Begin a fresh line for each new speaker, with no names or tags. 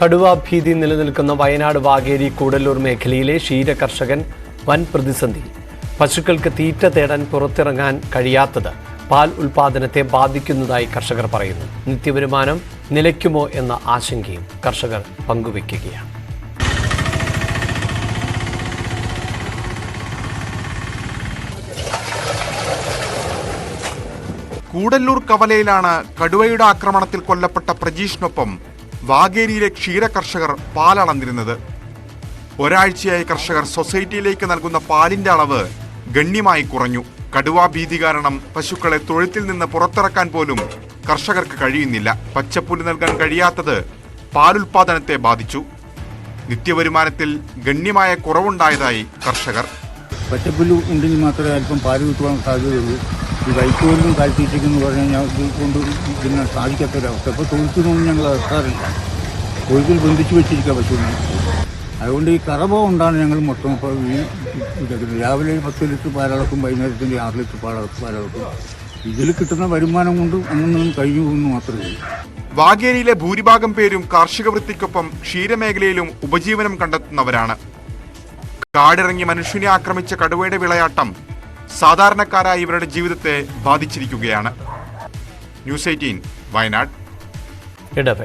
കടുവ ഭീതി നിലനിൽക്കുന്ന വയനാട് വാഗേരി കൂടല്ലൂർ മേഖലയിലെ ക്ഷീര കർഷകൻ വൻ പ്രതിസന്ധി. പശുക്കൾക്ക് തീറ്റ തേടാൻ പുറത്തിറങ്ങാൻ കഴിയാത്തത് പാൽ ഉൽപാദനത്തെ ബാധിക്കുന്നതായി കർഷകർ പറയുന്നു. നിത്യവരുമാനം നിലയ്ക്കുമോ എന്ന ആശങ്കയും കർഷകർ പങ്കുവയ്ക്കുകയാണ്
കൂടല്ലൂർ കവലയിലാണ് കടുവയുടെ ആക്രമണത്തിൽ കൊല്ലപ്പെട്ട പ്രജീഷിനൊപ്പം വാഗേരിയിലെ ക്ഷീര കർഷകർ പാലളന്നിരുന്നത്. ഒരാഴ്ചയായി കർഷകർ സൊസൈറ്റിയിലേക്ക് നൽകുന്ന പാലിന്റെ അളവ് ഗണ്യമായി കുറഞ്ഞു. കടുവാ ഭീതി കാരണം പശുക്കളെ തൊഴുത്തിൽ നിന്ന് പുറത്തിറക്കാൻ പോലും കർഷകർക്ക് കഴിയുന്നില്ല. പച്ചപ്പുല്ല് നൽകാൻ കഴിയാത്തത് പാലുൽപാദനത്തെ ബാധിച്ചു. നിത്യവരുമാനത്തിൽ ഗണ്യമായ കുറവുണ്ടായതായി കർഷകർ.
പച്ചപ്പുല്ല് ഉണ്ടെങ്കിൽ മാത്രമേ അല്പം പാൽ കിട്ടുവാൻ സാധ്യതയുള്ളൂ. ഈ വൈക്കോലിനും കാൽത്തീറ്റയ്ക്കെന്ന് പറഞ്ഞാൽ ഞങ്ങൾക്ക് കൊണ്ട് ഇതിനെ സാധിക്കാത്തൊരവസ്ഥ ഇപ്പോൾ തൊഴുത്തിനൊന്നും ഞങ്ങൾ ഇറക്കാറില്ല തൊഴുത്തിൽ ബന്ധിച്ച് വെച്ചിരിക്കുക പശുവിനെ അതുകൊണ്ട് ഈ കറവ കൊണ്ടാണ് ഞങ്ങൾ മൊത്തം ഇപ്പോൾ ഇതാക്കുന്നത് രാവിലെ പത്ത് ലിറ്റർ പാലളക്കും വൈകുന്നേരത്തിന്റെ ആറ് ലിറ്റർ പാലളക്കും പാലളക്കും. ഇതിൽ കിട്ടുന്ന വരുമാനം കൊണ്ട് അങ്ങനെ കഴിഞ്ഞു പോകുന്നു മാത്രമേ
വാഗേരിയിലെ ഭൂരിഭാഗം പേരും കാർഷിക വൃത്തിക്കൊപ്പം ക്ഷീരമേഖലയിലും ഉപജീവനം കണ്ടെത്തുന്നവരാണ്. കാടിറങ്ങി മനുഷ്യനെ ആക്രമിച്ച കടുവയുടെ വിളയാട്ടം സാധാരണക്കാരായ ഇവരുടെ ജീവിതത്തെ ബാധിച്ചിരിക്കുകയാണ്. News eighteen Wayanad.
ഇടവേ.